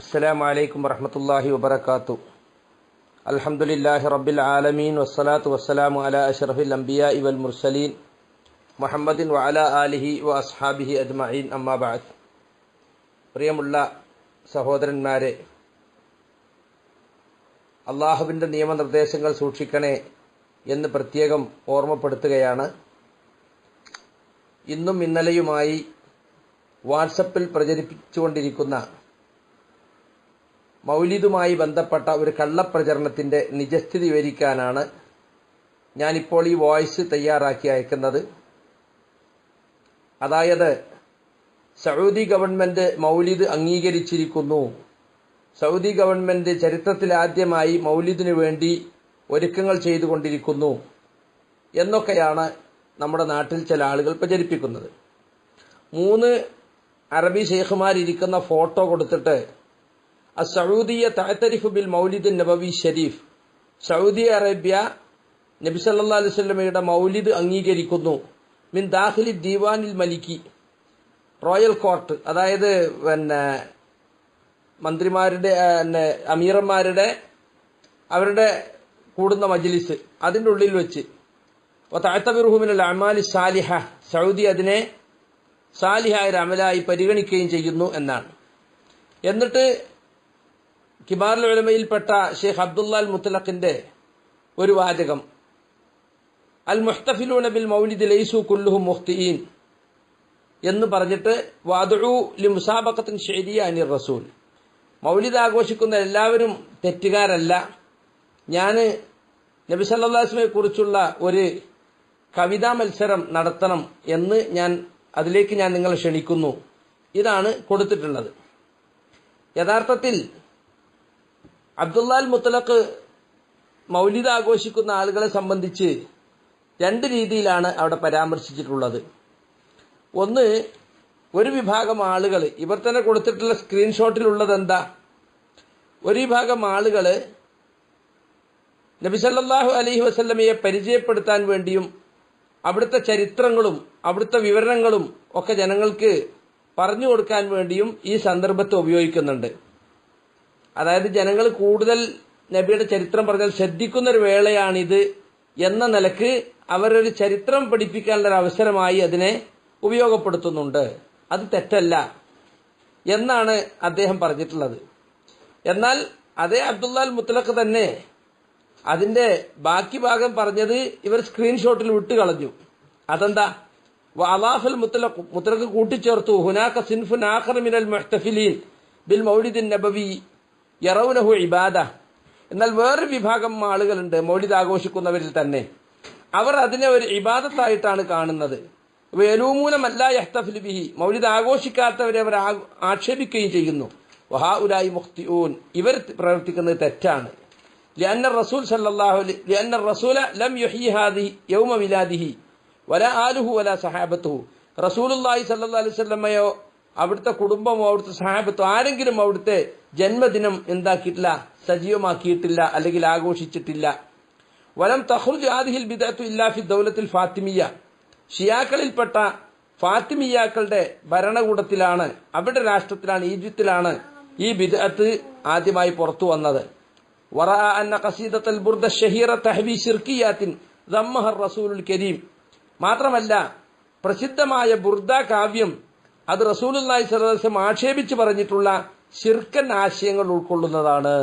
അസ്സലാമു അലൈക്കും വറഹമത്തല്ലാഹി വബർക്കാത്തു അൽഹംദുലില്ലാഹി റബ്ബിൽ ആലമീൻ. വസ്സലാത്തു വസ്സലാമു അല അഷറഫിൽ അംബിയ ഇവൽ മുർസലീൻ. മുഹമ്മദിൻ വഅല ആലിഹി വ അസ്ഹാബിഹി അജ്മഈൻ. അമ്മാബാദ് പ്രിയമുള്ള സഹോദരന്മാരെ അള്ളാഹുവിന്റെ നിയമനിർദ്ദേശങ്ങൾ സൂക്ഷിക്കണേ എന്ന് പ്രത്യേകം ഓർമ്മപ്പെടുത്തുകയാണ്. ഇന്നും ഇന്നലെയുമായി വാട്സപ്പിൽ പ്രചരിപ്പിച്ചുകൊണ്ടിരിക്കുന്ന മൗലിദുമായി ബന്ധപ്പെട്ട ഒരു കള്ളപ്രചരണത്തിന്റെ നിജസ്ഥിതി വിവരിക്കാനാണ് ഞാനിപ്പോൾ ഈ വോയിസ് തയ്യാറാക്കി അയക്കുന്നത്. അതായത് സൗദി ഗവൺമെന്റ് മൗലിദ് അംഗീകരിച്ചിരിക്കുന്നു. സൗദി ഗവൺമെന്റ് ചരിത്രത്തിലാദ്യമായി മൗലിദിനു വേണ്ടി ഒരുക്കങ്ങൾ ചെയ്തുകൊണ്ടിരിക്കുന്നു എന്നൊക്കെയാണ് നമ്മുടെ നാട്ടിൽ ചില ആളുകൾ പ്രചരിപ്പിക്കുന്നത്. മൂന്ന് അറബി ഷെയ്ഖുമാരിരിക്കുന്ന ഫോട്ടോ കൊടുത്തിട്ട് സൗദിയ തഅത്തരിഫു ബിൽ മൗലിദ് നബവി ഷരീഫ്. സൗദി അറേബ്യ നബി സല്ലാ അലൈഹി സ്വലമയുടെ മൗലിദ് അംഗീകരിക്കുന്നു. മിൻ ദാഖിലി ദീവാനിൽ മലിക്കി. റോയൽ കോർട്ട് അതായത് പിന്നെ മന്ത്രിമാരുടെ പിന്നെ അമീറന്മാരുടെ അവരുടെ കൂടുന്ന മജ്ലിസ് അതിന്റെ ഉള്ളിൽ വെച്ച്. താഴ്ത്തബിറുഹുമിനുള്ള അമാലി സാലിഹ. സൗദി അതിനെ സാലിഹായ ഒരു അമലായി പരിഗണിക്കുകയും ചെയ്യുന്നു എന്നാണ്. എന്നിട്ട് കിബാറുൽ ഉലമയിൽപ്പെട്ട ഷെയ്ഖ് അബ്ദുല്ലാൽ മുത്തലഖിന്റെ ഒരു വാചകം. അൽ മുഹ്തഫിലൂന ബിൽ മൗലിദ് ലൈസു കുല്ലുഹു മുഹ്തീൻ എന്ന് പറഞ്ഞിട്ട് വാദുഴു ലി മുസാബക്കത്തിൻ ശരിയ അനിർ റസൂൽ. മൗലിദ് ആഘോഷിക്കുന്ന എല്ലാവരും തെറ്റുകാരല്ല. ഞാൻ നബി സല്ലാസ്മയെ കുറിച്ചുള്ള ഒരു കവിതാ മത്സരം നടത്തണം എന്ന് ഞാൻ അതിലേക്ക് ഞാൻ നിങ്ങളെ ക്ഷണിക്കുന്നു. ഇതാണ് കൊടുത്തിട്ടുള്ളത്. യഥാർത്ഥത്തിൽ അബ്ദുല്ലാൽ മുത്തലഖ് മൗലിദ് ആഘോഷിക്കുന്ന ആളുകളെ സംബന്ധിച്ച് രണ്ട് രീതിയിലാണ് അവിടെ പരാമർശിച്ചിട്ടുള്ളത്. ഒന്ന് ഒരു വിഭാഗം ആളുകൾ ഇവർ തന്നെ കൊടുത്തിട്ടുള്ള സ്ക്രീൻഷോട്ടിലുള്ളത് എന്താ ഒരു വിഭാഗം ആളുകൾ നബിസല്ലാഹു അലഹി വസല്ലമയെ പരിചയപ്പെടുത്താൻ വേണ്ടിയും അവിടുത്തെ ചരിത്രങ്ങളും അവിടുത്തെ വിവരണങ്ങളും ഒക്കെ ജനങ്ങൾക്ക് പറഞ്ഞു കൊടുക്കാൻ വേണ്ടിയും ഈ സന്ദർഭത്തെ ഉപയോഗിക്കുന്നുണ്ട്. അതായത് ജനങ്ങൾ കൂടുതൽ നബിയുടെ ചരിത്രം പറഞ്ഞാൽ ശ്രദ്ധിക്കുന്ന ഒരു വേളയാണിത് എന്ന നിലയ്ക്ക് അവരൊരു ചരിത്രം പഠിപ്പിക്കാനുള്ള ഒരു അവസരമായി അതിനെ ഉപയോഗപ്പെടുത്തുന്നുണ്ട്. അത് തെറ്റല്ല എന്നാണ് അദ്ദേഹം പറഞ്ഞിട്ടുള്ളത്. എന്നാൽ അതേ അബ്ദുല്ലാൽ മുത്തലഖ് തന്നെ അതിന്റെ ബാക്കി ഭാഗം പറഞ്ഞത് ഇവർ സ്ക്രീൻഷോട്ടിൽ വിട്ടു കളഞ്ഞു. അതെന്താ? അലാഫൽ മുത്തലഖ് മുത്തലഖ് കൂട്ടിച്ചേർത്തു. ഹുനാക്ക സിൻഫുൻ ആഖർ മിനൽ മുഹ്തഫിലീൻ ബിൽ മൗലിദിൻ നബവി. യറൗനഹു ഇബാദ എന്നാൽ വേറൊരു വിഭാഗം ആളുകളുണ്ട് മൗലിദ് ആഘോഷിക്കുന്നവരിൽ തന്നെ അവർ അതിനെ ഒരു ഇബാദത്തായിട്ടാണ് കാണുന്നത് വേലൂമൂനമല്ല യഹ്തഫിൽ ബിഹി മൗലിദ് ആഘോഷിക്കാത്തവരെ അവർ ആക്ഷേപിക്കുകയും ചെയ്യുന്നു വഹാ ഉലായി മുഖ്തിഊൻ ഇവർ പ്രവർത്തിക്കുന്നത് തെറ്റാണ് لأن الرسول صلى الله عليه لأن الرسول لم يحيي هذه يوم ميلاده ولا آله ولا صحابته റസൂൽ അള്ളാഹി സല്ലാ അലൈഹി സ്വല്ലമ്മയോ അവിടുത്തെ കുടുംബമോ അവിടുത്തെ സഹാബത്തോ ആരെങ്കിലും അവിടുത്തെ ജന്മദിനം എന്താക്കിയിട്ടില്ല സജീവമാക്കിയിട്ടില്ല അല്ലെങ്കിൽ ആഘോഷിച്ചിട്ടില്ല. വലം തഹുർജ് ആദിഹിൽ ബിദത്തു ഇല്ലാഫി ദൗലത്തിൽ ഫാത്തിമിയ ഷിയാക്കളിൽപ്പെട്ട ഫാത്തിമിയാക്കളുടെ ഭരണകൂടത്തിലാണ് അവരുടെ രാഷ്ട്രത്തിലാണ് ഈജിപ്തിലാണ് ഈ ബിദത്ത് ആദ്യമായി പുറത്തു വന്നത്. വറ അന്ന കസീദത്തൽ ബുർദ ഷഹീറ തഹബി ഷിർക്കിയാത്തിൻ റസൂലുൽ കരീം. മാത്രമല്ല പ്രസിദ്ധമായ ബുർദ കാവ്യം അത് റസൂൽ സ്വലം ആക്ഷേപിച്ച് പറഞ്ഞിട്ടുള്ള ശിർക്കൻ ആശയങ്ങൾ ഉൾക്കൊള്ളുന്നതാണ്.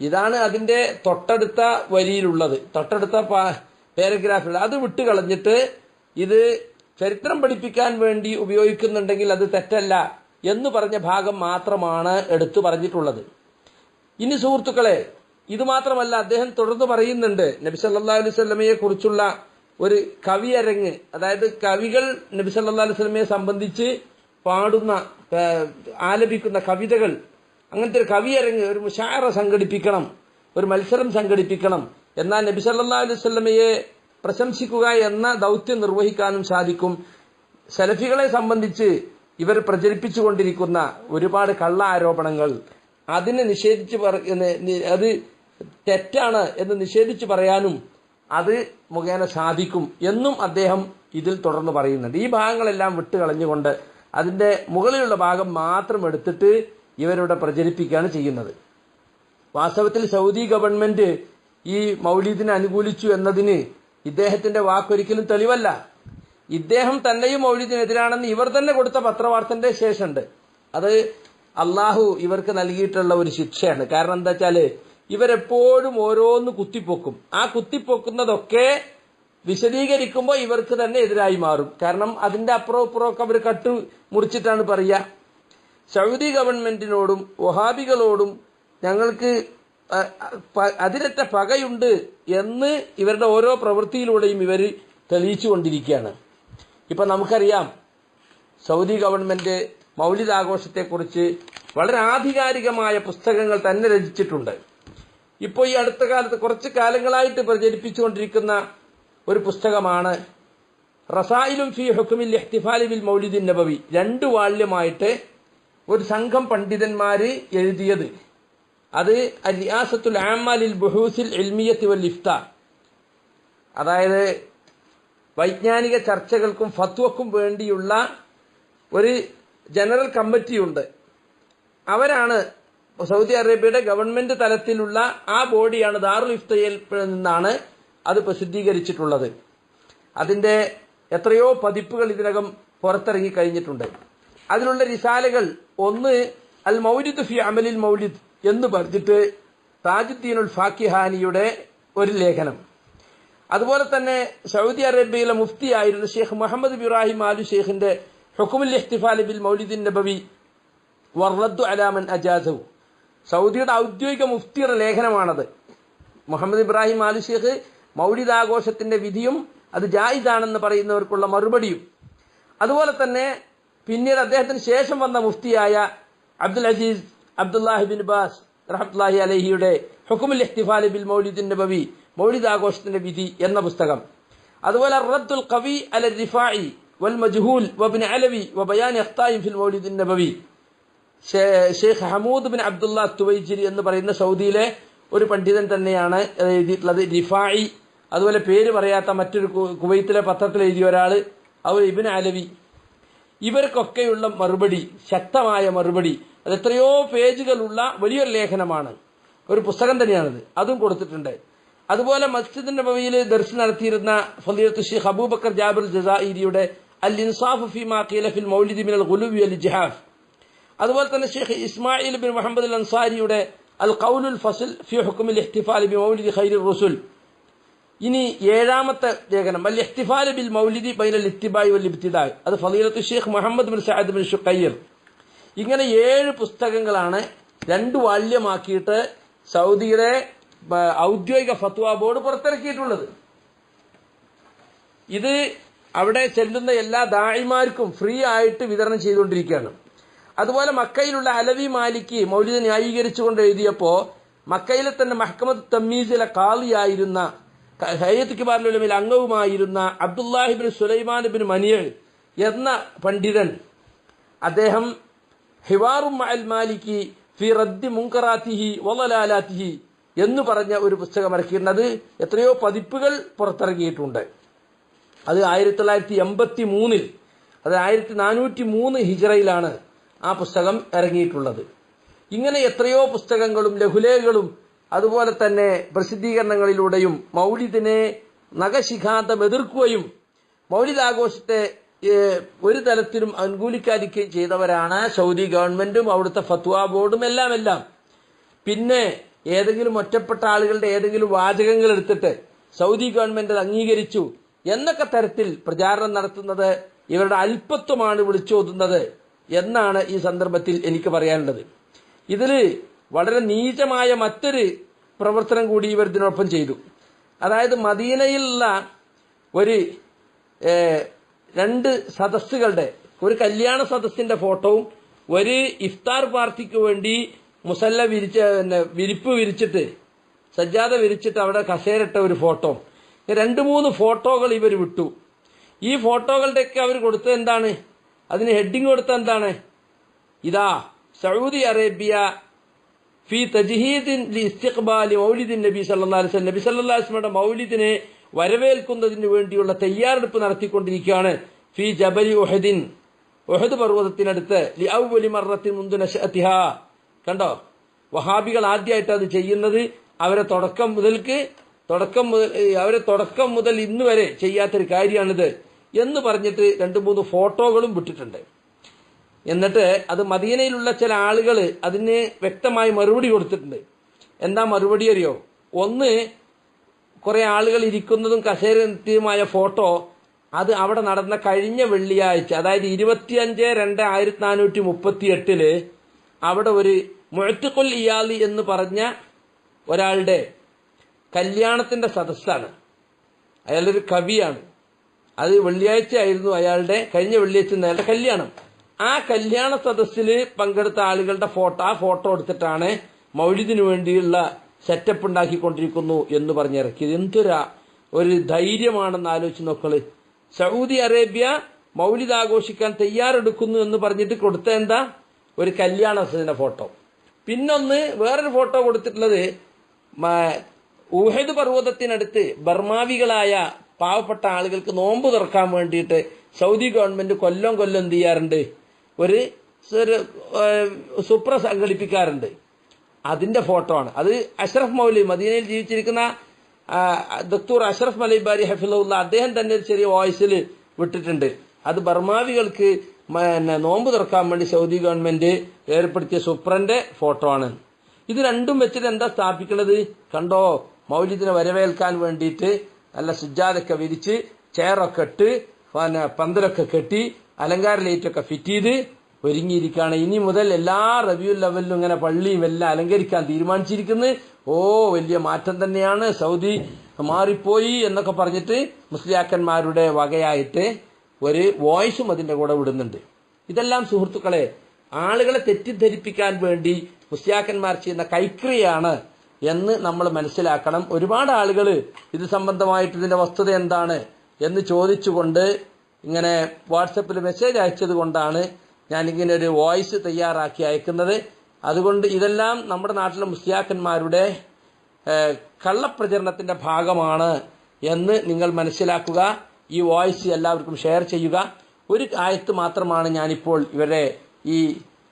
ഇതാണ് അതിന്റെ തൊട്ടടുത്ത വരിയിലുള്ളത്. തൊട്ടടുത്ത പാരഗ്രാഫിൽ അത് വിട്ടുകളഞ്ഞിട്ട് ഇത് ചരിത്രം പഠിപ്പിക്കാൻ വേണ്ടി ഉപയോഗിക്കുന്നുണ്ടെങ്കിൽ അത് തെറ്റല്ല എന്ന് പറഞ്ഞ ഭാഗം മാത്രമാണ് എടുത്തു പറഞ്ഞിട്ടുള്ളത്. ഇനി സുഹൃത്തുക്കളെ ഇത് മാത്രമല്ല അദ്ദേഹം തുടർന്ന് പറയുന്നുണ്ട് നബി സല്ലാ അലൈഹി സ്വലമയെ കുറിച്ചുള്ള ഒരു കവിയരങ്ങ് അതായത് കവികൾ നബി സല്ലാ അലൈഹി സ്വലമയെ സംബന്ധിച്ച് പാടുന്ന ആലപിക്കുന്ന കവിതകൾ. അങ്ങനത്തെ ഒരു കവിയരങ്ങ് ഒരു മുഷാറ സംഘടിപ്പിക്കണം ഒരു മത്സരം സംഘടിപ്പിക്കണം. എന്നാൽ നബി സല്ലാ അലൈഹി സ്വലമയെ പ്രശംസിക്കുക എന്ന ദൗത്യം നിർവഹിക്കാനും സാധിക്കും. സെലഫികളെ സംബന്ധിച്ച് ഇവർ പ്രചരിപ്പിച്ചുകൊണ്ടിരിക്കുന്ന ഒരുപാട് കള്ള ആരോപണങ്ങൾ അതിനെ നിഷേധിച്ച് അത് തെറ്റാണ് എന്ന് നിഷേധിച്ച് പറയാനും അത് മുഖേന സാധിക്കും എന്നും അദ്ദേഹം ഇതിൽ തുടർന്ന് പറയുന്നുണ്ട്. ഈ ഭാഗങ്ങളെല്ലാം വിട്ടുകളഞ്ഞുകൊണ്ട് അതിന്റെ മുകളിലുള്ള ഭാഗം മാത്രം എടുത്തിട്ട് ഇവരിവിടെ പ്രചരിപ്പിക്കുകയാണ് ചെയ്യുന്നത്. വാസ്തവത്തിൽ സൗദി ഗവൺമെന്റ് ഈ മൗലീദിനെ അനുകൂലിച്ചു എന്നതിന് ഇദ്ദേഹത്തിന്റെ വാക്കൊരിക്കലും തെളിവല്ല. ഇദ്ദേഹം തന്നെയും മൗലീദിനെതിരാണെന്ന് ഇവർ തന്നെ കൊടുത്ത പത്രവാർത്തന്റെ ശേഷമുണ്ട്. അത് അള്ളാഹു ഇവർക്ക് നൽകിയിട്ടുള്ള ഒരു ശിക്ഷയാണ്. കാരണം എന്താ വെച്ചാൽ ഇവരെപ്പോഴും ഓരോന്ന് കുത്തിപ്പൊക്കും. ആ കുത്തിപ്പൊക്കുന്നതൊക്കെ വിശദീകരിക്കുമ്പോൾ ഇവർക്ക് തന്നെ എതിരായി മാറും. കാരണം അതിന്റെ അപ്പുറം ഇപ്പുറമൊക്കെ അവർ കട്ട് മുറിച്ചിട്ടാണ് പറയുക. സൗദി ഗവൺമെന്റിനോടും വഹാബികളോടും ഞങ്ങൾക്ക് അതിരറ്റ പകയുണ്ട് എന്ന് ഇവരുടെ ഓരോ പ്രവൃത്തിയിലൂടെയും ഇവർ തെളിയിച്ചു കൊണ്ടിരിക്കുകയാണ്. ഇപ്പൊ നമുക്കറിയാം സൗദി ഗവൺമെന്റ് മൗലികാഘോഷത്തെക്കുറിച്ച് വളരെ ആധികാരികമായ പുസ്തകങ്ങൾ തന്നെ രചിച്ചിട്ടുണ്ട്. ഇപ്പോൾ ഈ അടുത്ത കാലത്ത് കുറച്ച് കാലങ്ങളായിട്ട് പ്രചരിപ്പിച്ചുകൊണ്ടിരിക്കുന്ന ഒരു പുസ്തകമാണ്. റസായിലും ഫി ഹുക്കുമിൽ ഇഹ്തിഫാലി ബിൽ മൗലിദിൻ നബവി. രണ്ട് വാള്യമായിട്ട് ഒരു സംഘം പണ്ഡിതന്മാർ എഴുതിയത്. അത് റിയാസത്തുൽ ആമാലിൽ ബുഹൂസിൽ എൽമിയത്തി വൽ ഇഫ്ത അതായത് വൈജ്ഞാനിക ചർച്ചകൾക്കും ഫത്വക്കും വേണ്ടിയുള്ള ഒരു ജനറൽ കമ്മിറ്റിയുണ്ട്. അവരാണ് സൗദി അറേബ്യയുടെ ഗവൺമെന്റ് തലത്തിലുള്ള ആ ബോഡിയാണ് ദാറുൽ ഇഫ്തയിൽ നിന്നാണ് അത് പ്രസിദ്ധീകരിച്ചിട്ടുള്ളത്. അതിന്റെ എത്രയോ പതിപ്പുകൾ ഇതിനകം പുറത്തിറങ്ങി കഴിഞ്ഞിട്ടുണ്ട്. അതിലുള്ള റിസാലകൾ ഒന്ന് അൽ മൗലിദ് ഫി അമലിൽ മൗലിദ് എന്ന് പറഞ്ഞിട്ട് താജുദ്ദീനുൽ ഫാക്കിഹാനിയുടെ ഒരു ലേഖനം. അതുപോലെ തന്നെ സൗദി അറേബ്യയിലെ മുഫ്തിയായിരുന്ന ഷെയ്ഖ് മുഹമ്മദ് ഇബ്രാഹിം ആലു ഷെയ്ഖിന്റെ ഹുക്കുമുൽ ഇഖ്തിഫാലി ബിൽ മൗലിദിൻ നബവി വർദ്ദു അലാമൻ അജാസു സൗദിയുടെ ഔദ്യോഗിക മുഫ്തിയുടെ ലേഖനമാണത്. മുഹമ്മദ് ഇബ്രാഹിം ആലു ഷെയ്ഖ് മൗലിദ് ആഘോഷത്തിന്റെ വിധിയും അത് ജായിദാണെന്ന് പറയുന്നവർക്കുള്ള മറുപടിയും. അതുപോലെ തന്നെ പിന്നീട് അദ്ദേഹത്തിന് ശേഷം വന്ന മുഫ്തിയായ Abdul Aziz Abdullahi bin Baz റഹത്ത്ലാഹി അലഹിയുടെ ഹുക്കുമുൽ ഇഹ്തിഫാലി ബിൽ മൗലിദിൻ നബവി മൗലിദ് ആഘോഷത്തിന്റെ വിധി എന്ന പുസ്തകം. അതുപോലെ റദ്ദുൽ കവി അല റിഫായി വൽ മജ്ഹൂൽ വബിൻ അലവി വബയാൻ അഖ്തായി ഫിൽ മൗലിദിൻ നബവി. Sheikh Hamood bin Abdullah Tuwaijri എന്ന് പറയുന്ന സൗദിയിലെ ഒരു പണ്ഡിതൻ തന്നെയാണ് എഴുതിയിട്ടുള്ളത് റിഫായി അതുപോലെ പേര് പറയാത്ത മറ്റൊരു കുവൈത്തിലെ പത്രത്തിൽ എഴുതിയ ഒരാൾ അവർ ഇബിൻ അലവി. ഇവർക്കൊക്കെയുള്ള മറുപടി ശക്തമായ മറുപടി അത് എത്രയോ പേജുകളുള്ള വലിയൊരു ലേഖനമാണ്. ഒരു പുസ്തകം തന്നെയാണത്. അതും കൊടുത്തിട്ടുണ്ട്. അതുപോലെ മസ്ജിദിന്റെ ഭവിയിൽ ദർശനം നടത്തിയിരുന്ന ഫലീർത്ത് ഷെയ്ഖ് അബൂബക്കർ ജാബിർ ജസാഇരിയുടെ അൽ ഇൻസാഫ് ഫി മാ ഖീല ഫിൽ മൗലിദി മിനൽ ഗുലുവി അൽ ജിഹാഫ് അതുപോലെ തന്നെ Sheikh Ismail bin Muhammad Al അൻസാരിയുടെ അൽ ഖൗലുൽ ഫസൽ ഫി ഹുക്കുമിൽ ഇഹ്തിഫാൽ ബി മൗലിദി ഖൈരുൽ റസുൽ. ഇനി ഏഴാമത്തെ ലേഖനം അൽ ഇഹ്തിഫാൽ ബിൽ മൗലിദി ബൈനൽ ഇത്തിബായി വൽ ഇബ്തിദായ്. അത് ഫലീലത്ത് Sheikh Muhammad bin Saad bin Shuqair ഇങ്ങനെ ഏഴ് പുസ്തകങ്ങളാണ് രണ്ട് വാല്യമാക്കിയിട്ട് സൗദിയുടെ ഔദ്യോഗിക ഫത്വ ബോർഡ് പുറത്തിറക്കിയിട്ടുള്ളത്. ഇത് അവിടെ ചെല്ലുന്ന എല്ലാ ദായിമാർക്കും ഫ്രീ ആയിട്ട് വിതരണം ചെയ്തുകൊണ്ടിരിക്കുകയാണ്. അതുപോലെ മക്കയിലുള്ള അലവി മാലിക്ക് മൗലിദ് ന്യായീകരിച്ചുകൊണ്ട് എഴുതിയപ്പോൾ മക്കയിലെ തന്നെ മഹക്കമത്ത് തമ്മീസിലെ കാളിയായിരുന്ന ഹയ്യത്ത് കിബാറുലമിൽ അംഗവുമായിരുന്ന അബ്ദുല്ലാഹിബിൻ സുലൈമാൻ ബിൻ മനിയൽ എന്ന പണ്ഡിതൻ അദ്ദേഹം ഹിവാറും അൽ മാലിക്കി ഫി റദ്ദി മുങ്കറാത്തിഹി വലലാലാത്തിഹി എന്ന് പറഞ്ഞ ഒരു പുസ്തകം ഇറക്കിയിരുന്നത് എത്രയോ പതിപ്പുകൾ പുറത്തിറങ്ങിയിട്ടുണ്ട് അത് ആയിരത്തി തൊള്ളായിരത്തി എൺപത്തി മൂന്നിൽ അത് ആയിരത്തി നാനൂറ്റി മൂന്ന് ഹിജറയിലാണ് ആ പുസ്തകം ഇറങ്ങിയിട്ടുള്ളത്. ഇങ്ങനെ എത്രയോ പുസ്തകങ്ങളും ലഘുലേഖകളും അതുപോലെ തന്നെ പ്രസിദ്ധീകരണങ്ങളിലൂടെയും മൗലിദിനെ നഖശിഖാന്തം എതിർക്കുകയും മൗലിദാഘോഷത്തെ ഒരു തരത്തിലും അനുകൂലിക്കാതിരിക്കുകയും ചെയ്തവരാണ് സൗദി ഗവൺമെന്റും അവിടുത്തെ ഫത്വ ബോർഡും എല്ലാം എല്ലാം പിന്നെ ഏതെങ്കിലും ഒറ്റപ്പെട്ട ആളുകളുടെ ഏതെങ്കിലും വാചകങ്ങൾ എടുത്തിട്ട് സൗദി ഗവൺമെന്റ് അംഗീകരിച്ചു എന്നൊക്കെ തരത്തിൽ പ്രചാരണം നടത്തുന്നത് ഇവരുടെ അല്പത്വമാണ് വിളിച്ചോതുന്നത് എന്നാണ് ഈ സന്ദർഭത്തിൽ എനിക്ക് പറയാനുള്ളത്. ഇതിൽ വളരെ നീചമായ മറ്റൊരു പ്രവർത്തനം കൂടി ഇവർ ഇതിനൊപ്പം ചെയ്തു. അതായത് മദീനയിലുള്ള ഒരു രണ്ട് സദസ്സുകളുടെ ഒരു കല്യാണ സദസ്സിന്റെ ഫോട്ടോവും ഒരു ഇഫ്താർ പാർട്ടിക്ക് വേണ്ടി മുസല്ല വിരിച്ച പിന്നെ വിരിപ്പ് വിരിച്ചിട്ട് സജ്ജാത വിരിച്ചിട്ട് അവിടെ കസേരട്ട ഒരു ഫോട്ടോ. രണ്ട് മൂന്ന് ഫോട്ടോകൾ ഇവർ വിട്ടു. ഈ ഫോട്ടോകളുടെയൊക്കെ അവർ കൊടുത്തത് എന്താണ്? അതിന് ഹെഡിങ് കൊടുത്ത എന്താണ്? ഇതാ സൗദി അറേബ്യ ഫി തജ്ഹീദിൻ ഇസ്തിഖ്ബാലി മൗലിദിൻ നബി സല്ലല്ലാഹു അലൈഹി വസല്ലം. നബി സല്ലല്ലാഹു അലൈഹി വസല്ലമയുടെ മൗലിദിനെ വരവേൽക്കുന്നതിന് വേണ്ടിയുള്ള തയ്യാറെടുപ്പ് നടത്തിക്കൊണ്ടിരിക്കുകയാണ്. ഫി ജബലി ഉഹദിൻ. ഉഹദ് പർവതത്തിനടുത്ത്. ലി ഔവലി മറത്തിൻ മുന്തു നശഅതിഹാ കണ്ടോ? വഹാബികൾ ആദ്യമായിട്ട് അത് ചെയ്യുന്നത്. അവരെ തുടക്കം മുതൽക്ക് തുടക്കം മുതൽ അവരെ തുടക്കം മുതൽ ഇന്ന് വരെ ചെയ്യാത്തൊരു കാര്യമാണിത്. എന്ന് പറഞ്ഞിട്ട് രണ്ട് മൂന്ന് ഫോട്ടോകളും വിട്ടിട്ടുണ്ട്. എന്നിട്ട് അത് മദീനയിലുള്ള ചില ആളുകൾ അതിന് വ്യക്തമായി മറുപടി കൊടുത്തിട്ടുണ്ട്. എന്താ മറുപടി അറിയോ? ഒന്ന് കുറെ ആളുകൾ ഇരിക്കുന്നതും കസേരത്തിയുമായ ഫോട്ടോ അത് അവിടെ നടന്ന കഴിഞ്ഞ വെള്ളിയാഴ്ച അതായത് ഇരുപത്തിയഞ്ച് രണ്ട് ആയിരത്തി നാനൂറ്റി മുപ്പത്തി എട്ടിൽ അവിടെ ഒരു മുഴത്തുക്കൊൽ ഇയാലി എന്ന് പറഞ്ഞ ഒരാളുടെ കല്യാണത്തിന്റെ സദസ്സാണ്. അയാളൊരു കവിയാണ്. അത് വെള്ളിയാഴ്ച ആയിരുന്നു അയാളുടെ കഴിഞ്ഞ വെള്ളിയാഴ്ച അയാളുടെ കല്യാണം. ആ കല്യാണ സദസ്സിൽ പങ്കെടുത്ത ആളുകളുടെ ഫോട്ടോ ആ ഫോട്ടോ എടുത്തിട്ടാണ് മൗലിദിനു വേണ്ടിയുള്ള സെറ്റപ്പ് ഉണ്ടാക്കിക്കൊണ്ടിരിക്കുന്നു എന്ന് പറഞ്ഞിറക്കിയത് എന്തൊരു ഒരു ധൈര്യമാണെന്ന് ആലോചിച്ച് നോക്കൾ സൗദി അറേബ്യ മൗലിദ് ആഘോഷിക്കാൻ തയ്യാറെടുക്കുന്നു എന്ന് പറഞ്ഞിട്ട് കൊടുത്ത എന്താ? ഒരു കല്യാണ സദസ്സിന്റെ ഫോട്ടോ. പിന്നൊന്ന് വേറൊരു ഫോട്ടോ കൊടുത്തിട്ടുള്ളത് ഊഹദ് പർവതത്തിനടുത്ത് ബർമാവികളായ പാവപ്പെട്ട ആളുകൾക്ക് നോമ്പ് തുറക്കാൻ വേണ്ടിയിട്ട് സൗദി ഗവൺമെന്റ് കൊല്ലം കൊല്ലം എന്ത് ചെയ്യാറുണ്ട്? ഒരു സുപ്ര സംഘടിപ്പിക്കാറുണ്ട്. അതിന്റെ ഫോട്ടോ ആണ്. അത് അഷ്റഫ് മൗലി മദീനയിൽ ജീവിച്ചിരിക്കുന്ന ഡോക്ടർ അഷ്റഫ് മലൈബാരി ഹഫിലുള്ള അദ്ദേഹം തന്നെ ഒരു ചെറിയ വോയിസിൽ വിട്ടിട്ടുണ്ട്. അത് ബർമാവികൾക്ക് പിന്നെ നോമ്പ് തുറക്കാൻ വേണ്ടി സൗദി ഗവൺമെന്റ് ഏർപ്പെടുത്തിയ സുപ്രന്റെ ഫോട്ടോ ആണ്. ഇത് രണ്ടും വെച്ചിട്ട് എന്താ സ്ഥാപിക്കുന്നത് കണ്ടോ? മൗലിദിനെ വരവേൽക്കാൻ വേണ്ടിയിട്ട് നല്ല സുജാതൊക്കെ വിരിച്ച് ചെയറൊക്കെ ഇട്ട് പിന്നെ പന്തലൊക്കെ കെട്ടി അലങ്കാര ലൈറ്റൊക്കെ ഫിറ്റ് ചെയ്ത് ഒരുങ്ങിയിരിക്കുകയാണ്. ഇനി മുതൽ എല്ലാ റബിയുൽ ലെവലിലും ഇങ്ങനെ പള്ളിയും എല്ലാം അലങ്കരിക്കാൻ തീരുമാനിച്ചിരിക്കുന്നത് ഓ വലിയ മാറ്റം തന്നെയാണ്. സൗദി മാറിപ്പോയി എന്നൊക്കെ പറഞ്ഞിട്ട് മുസ്ലിയാക്കന്മാരുടെ വകയായിട്ട് ഒരു വോയിസും അതിന്റെ കൂടെ വിടുന്നുണ്ട്. ഇതെല്ലാം സുഹൃത്തുക്കളെ ആളുകളെ തെറ്റിദ്ധരിപ്പിക്കാൻ വേണ്ടി മുസ്ലിയാക്കന്മാർ ചെയ്യുന്ന കൈക്രിയാണ് എന്ന് നമ്മൾ മനസ്സിലാക്കണം. ഒരുപാട് ആളുകൾ ഇത് സംബന്ധമായിട്ട് ഇതിന്റെ വസ്തുത എന്താണ് എന്ന് ചോദിച്ചുകൊണ്ട് ഇങ്ങനെ വാട്സപ്പിൽ മെസ്സേജ് അയച്ചത് കൊണ്ടാണ് ഞാനിങ്ങനെ ഒരു വോയിസ് തയ്യാറാക്കി അയക്കുന്നത്. അതുകൊണ്ട് ഇതെല്ലാം നമ്മുടെ നാട്ടിലെ മുസ്ലിയാക്കന്മാരുടെ കള്ളപ്രചരണത്തിന്റെ ഭാഗമാണ് എന്ന് നിങ്ങൾ മനസ്സിലാക്കുക. ഈ വോയിസ് എല്ലാവർക്കും ഷെയർ ചെയ്യുക. ഒരു ആയത്ത് മാത്രമാണ് ഞാനിപ്പോൾ ഇവരെ ഈ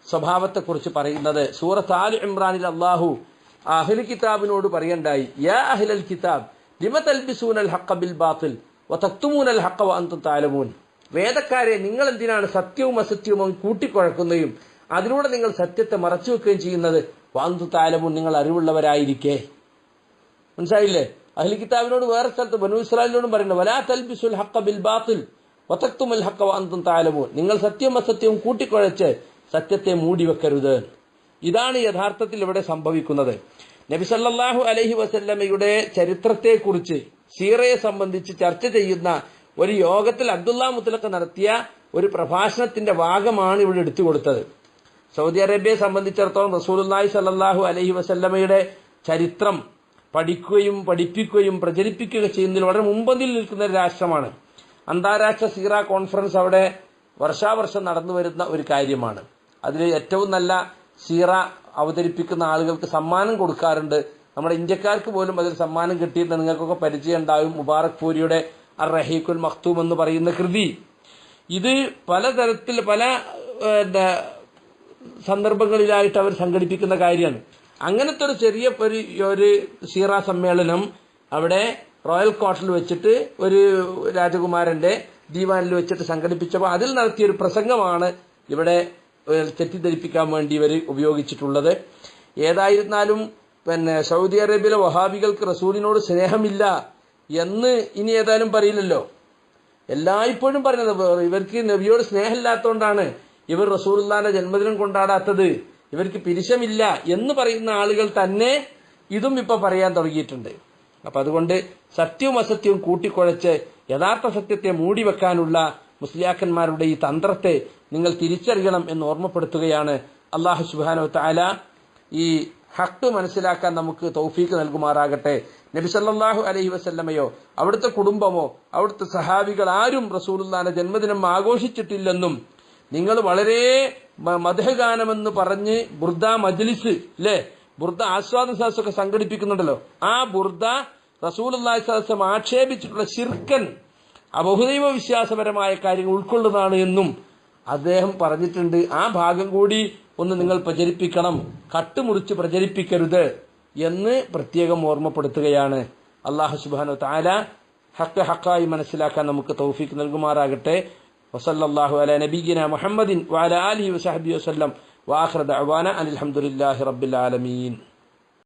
സ്വഭാവത്തെക്കുറിച്ച് പറയുന്നത്. സൂറത്ത് ആൽ ഇമ്രാനിൽ അള്ളാഹു അഹ്ൽ കിതാബിനോട് പറയണ്ടായി യാ അഹ്ലൽ കിതാബ് ലിമ തൽബിസൂനൽ ഹഖ ബിൽ ബാത്തിൽ വതക്തുമൂനൽ ഹഖ വഅൻതും തഅലമൂൻ വേദക്കാരെ നിങ്ങൾ എന്തിനാണ് സത്യവും അസത്യവും കൂട്ടിക്കുഴക്കുന്നതും? അതിലൂടെ നിങ്ങൾ സത്യത്തെ മറച്ചു വെക്കുകയും ചെയ്യുന്നത് വാന്തു താലമും നിങ്ങൾ അറിവുള്ളവരായിരിക്കേ. മനസ്സിലായില്ലേ? അഹ്ലി കിതാബിനോട് വേറെ സ്ഥലത്ത് ബനു ഇസ്രായേലിനോടും പറയുന്നത് വലാ തൽബിസുൽ ഹക്ക ബിൽ ബാത്തിൽ വതക്തുമുൽ ഹക്ക വാന്തു താലമോ നിങ്ങൾ സത്യവും അസത്യവും കൂട്ടിക്കുഴച്ച് സത്യത്തെ മൂടി വെക്കരുത് ഇതാണ് യഥാർത്ഥത്തിൽ ഇവിടെ സംഭവിക്കുന്നത്. നബി സല്ലല്ലാഹു അലൈഹി വസല്ലമയുടെ ചരിത്രത്തെക്കുറിച്ച് സീറയെ സംബന്ധിച്ച് ചർച്ച ചെയ്യുന്ന ഒരു യോഗത്തിൽ അബ്ദുള്ള മുത്തലക്ക് നടത്തിയ ഒരു പ്രഭാഷണത്തിന്റെ ഭാഗമാണ് ഇവിടെ എടുത്തു കൊടുത്തത്. സൗദി അറേബ്യയെ സംബന്ധിച്ചിടത്തോളം റസൂലുള്ളാഹി സല്ലാഹു അലഹി വസല്ലമയുടെ ചരിത്രം പഠിക്കുകയും പഠിപ്പിക്കുകയും പ്രചരിപ്പിക്കുകയും ചെയ്യുന്നതിൽ വളരെ മുമ്പന്തിൽ നിൽക്കുന്ന ഒരു രാഷ്ട്രമാണ്. അന്താരാഷ്ട്ര സീറ കോൺഫറൻസ് അവിടെ വർഷാവർഷം നടന്നു വരുന്ന ഒരു കാര്യമാണ്. അതിൽ ഏറ്റവും നല്ല സീറ അവതരിപ്പിക്കുന്ന ആളുകൾക്ക് സമ്മാനം കൊടുക്കാറുണ്ട്. നമ്മുടെ ഇന്ത്യക്കാർക്ക് പോലും അതിൽ സമ്മാനം കിട്ടിയിട്ട് നിങ്ങൾക്കൊക്കെ പരിചയം ഉണ്ടാവും മുബാറക് പൂരിയുടെ അർ റഹീഖുൽ മഖ്തൂം എന്ന് പറയുന്ന കൃതി. ഇത് പലതരത്തിൽ പല സന്ദർഭങ്ങളിലായിട്ട് അവർ സംഘടിപ്പിക്കുന്ന കാര്യമാണ്. അങ്ങനത്തെ ഒരു ചെറിയ ഒരു ഒരു സീറ സമ്മേളനം അവിടെ റോയൽ കോർട്ടിൽ വെച്ചിട്ട് ഒരു രാജകുമാരന്റെ ദീവാനിൽ വെച്ചിട്ട് സംഘടിപ്പിച്ചപ്പോൾ അതിൽ നടത്തിയ ഒരു പ്രസംഗമാണ് ഇവിടെ തെറ്റിദ്ധരിപ്പിക്കാൻ വേണ്ടി ഇവർ ഉപയോഗിച്ചിട്ടുള്ളത്. ഏതായിരുന്നാലും പിന്നെ സൗദി അറേബ്യയിലെ വഹാബികൾക്ക് റസൂലിനോട് സ്നേഹമില്ല. എന്ന് ഇനി ഏതായാലും പറയില്ലല്ലോ. എല്ലായ്പ്പോഴും പറയുന്നത് ഇവർക്ക് നബിയോട് സ്നേഹമില്ലാത്തതുകൊണ്ടാണ് ഇവർ റസൂലുള്ളാന്റെ ജന്മദിനം കൊണ്ടാടാത്തത്. ഇവർക്ക് പിരിശമില്ല എന്ന് പറയുന്ന ആളുകൾ തന്നെ ഇതും ഇപ്പൊ പറയാൻ തുടങ്ങിയിട്ടുണ്ട്. അപ്പൊ അതുകൊണ്ട് സത്യവും അസത്യവും കൂട്ടിക്കുഴച്ച് യഥാർത്ഥ സത്യത്തെ മൂടി വെക്കാനുള്ള മുസ്ലിയാക്കന്മാരുടെ ഈ തന്ത്രത്തെ നിങ്ങൾ തിരിച്ചറിയണം എന്ന് ഓർമ്മപ്പെടുത്തുകയാണ് അള്ളാഹു സുബാനോ താല ഈ ഹക്ക് മനസ്സിലാക്കാൻ നമുക്ക് തൗഫീക്ക് നൽകുമാറാകട്ടെ. നബി സല്ലല്ലാഹു അലൈഹി വസല്ലമയോ അവിടുത്തെ കുടുംബമോ അവിടുത്തെ സഹാബികൾ ആരും റസൂലുല്ലാന്റെ ജന്മദിനം ആഘോഷിച്ചിട്ടില്ലെന്നും നിങ്ങൾ വളരെ മധുഗാനമെന്ന് പറഞ്ഞ് ബുർദ മജ്ലിസ് അല്ലേ ബുർദ ആസ്വാദ സദസ്സൊക്കെ സംഘടിപ്പിക്കുന്നുണ്ടല്ലോ. ആ ബുർദ റസൂലുള്ളാഹി സദസ്സം ആക്ഷേപിച്ചിട്ടുള്ള ശിർക്കൻ അബഹുദൈവ ബഹുദൈവ വിശ്വാസപരമായ കാര്യങ്ങൾ ഉൾക്കൊള്ളുന്നതാണ് എന്നും അദ്ദേഹം പറഞ്ഞിട്ടുണ്ട്. ആ ഭാഗം കൂടി ഒന്ന് നിങ്ങൾ പ്രചരിപ്പിക്കണം. കട്ടുമുറിച്ച് പ്രചരിപ്പിക്കരുത്. എന്ന് പ്രത്യേകം ഓർമ്മപ്പെടുത്തുകയാണ്. അള്ളാഹു സുബാനു താല ഹക്ക് ഹക്കായി മനസ്സിലാക്കാൻ നമുക്ക് തൗഫീക്ക് നൽകുമാറാകട്ടെ. വസല്ലാഹു അല നബീന മുഹമ്മദിൻ വാല അലി വസഹബി വസ്ലം വാഹ്റദ് അവാന അനിൽഹമുല്ലാഹി റബ്ബിൽ ആലമീൻ.